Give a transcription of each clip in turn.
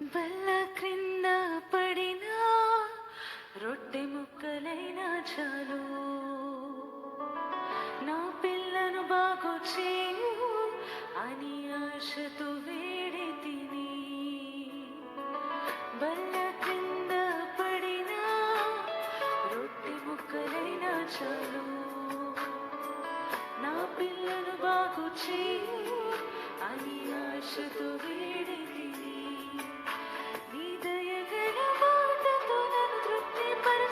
బల్ల క్రింద పడిన రొట్టె ముక్కలైనా చాలు. నా పిల్లను బాగు చేయు అని ఆశతో వేడి తిని బల్ల క్రింద పడిన రొట్టె ముక్కలైనా చాలు. నా పిల్లను బాగు చేయు అని ఆశతో వేడి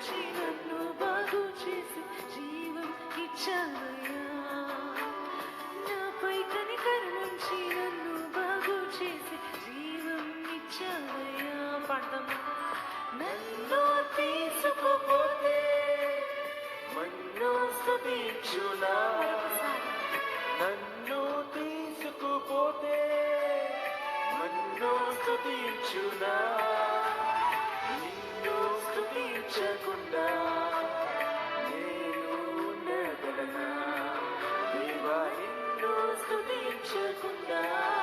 కనికరముంచి నన్ను బాగు చేసి జీవం ఇచ్చావయ్యా. నాపై కనికరముంచి నన్ను బాగు చేసి జీవం ఇచ్చావయ్యా. పడదాం. నన్ను తీసుకుపోతే మన్ను స్తుతించునా నన్ను తీసుకుపోతే మన్ను స్తుతించకుండా నేను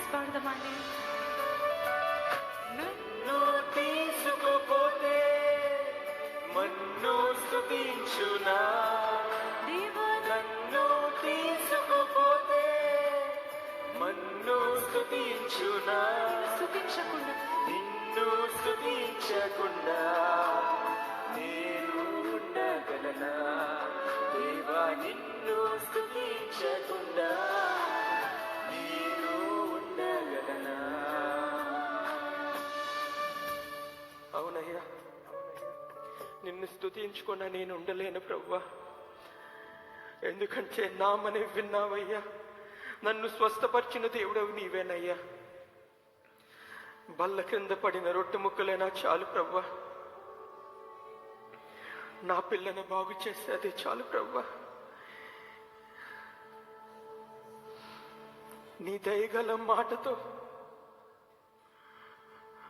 పాడదామండి నన్ను తీసుకుపోతే మన్ను స్తుతించునా? దేవా. నన్ను తీసుకుపోతే మన్ను స్తుతించునా? స్థుతించకుండా నిన్ను స్తుతించకుండా నేను ఉండగలనా? దేవా నిన్ను స్తుతించకుండా. నిన్ను స్థుతించకుండా నేను ఉండలేను ప్రవ్వా. ఎందుకంటే నామని విన్నావయ్యా. నన్ను స్వస్థపరిచిన దేవుడవు నీవేనయ్యా. బల్ల క్రింద పడిన రొట్టె ముక్కలైనా చాలు ప్రవ్వా. నా పిల్లను బాగు చేస్తే అది చాలు ప్రవ్వా. నీ దయగల మాటతో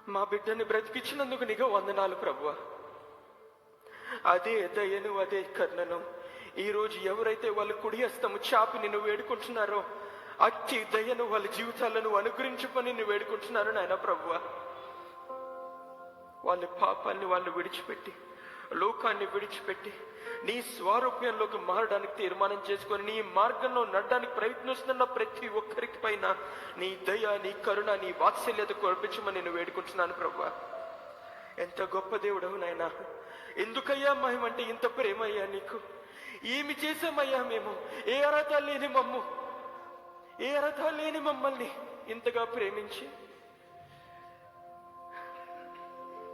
మా బిడ్డని బ్రతికించినందుకు నీకు వందనాలు ప్రభువా అదే దయను అదే కర్ణను. ఈరోజు ఎవరైతే వాళ్ళు కుడి హస్తము చాపి నిన్ను వేడుకుంటున్నారో అట్టి దయను వాళ్ళ జీవితాలను అనుగ్రహించుకొని నిన్ను వేడుకుంటున్నారు నాయన ప్రభువ. వాళ్ళ పాపాన్ని వాళ్ళు విడిచిపెట్టి లోకాన్ని విడిచిపెట్టి నీ స్వారూప్యంలోకి మారడానికి తీర్మానం చేసుకొని నీ మార్గంలో నడడానికి ప్రయత్నిస్తున్న ప్రతి ఒక్కరికి పైన నీ దయ నీ కరుణ నీ వాత్సల్యత కురిపించమని నేను వేడుకుంటున్నాను ప్రభా ఎంత గొప్ప దేవుడవు నాయనా. ఎందుకయ్యా మహిమంటే ఇంత ప్రేమయ్యా నీకు? ఏమి చేసామయ్యా మేము? ఏ అర్హత లేని మమ్ము. ఏ అర్హత లేని మమ్మల్ని ఇంతగా ప్రేమించి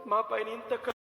మా పైన ఇంత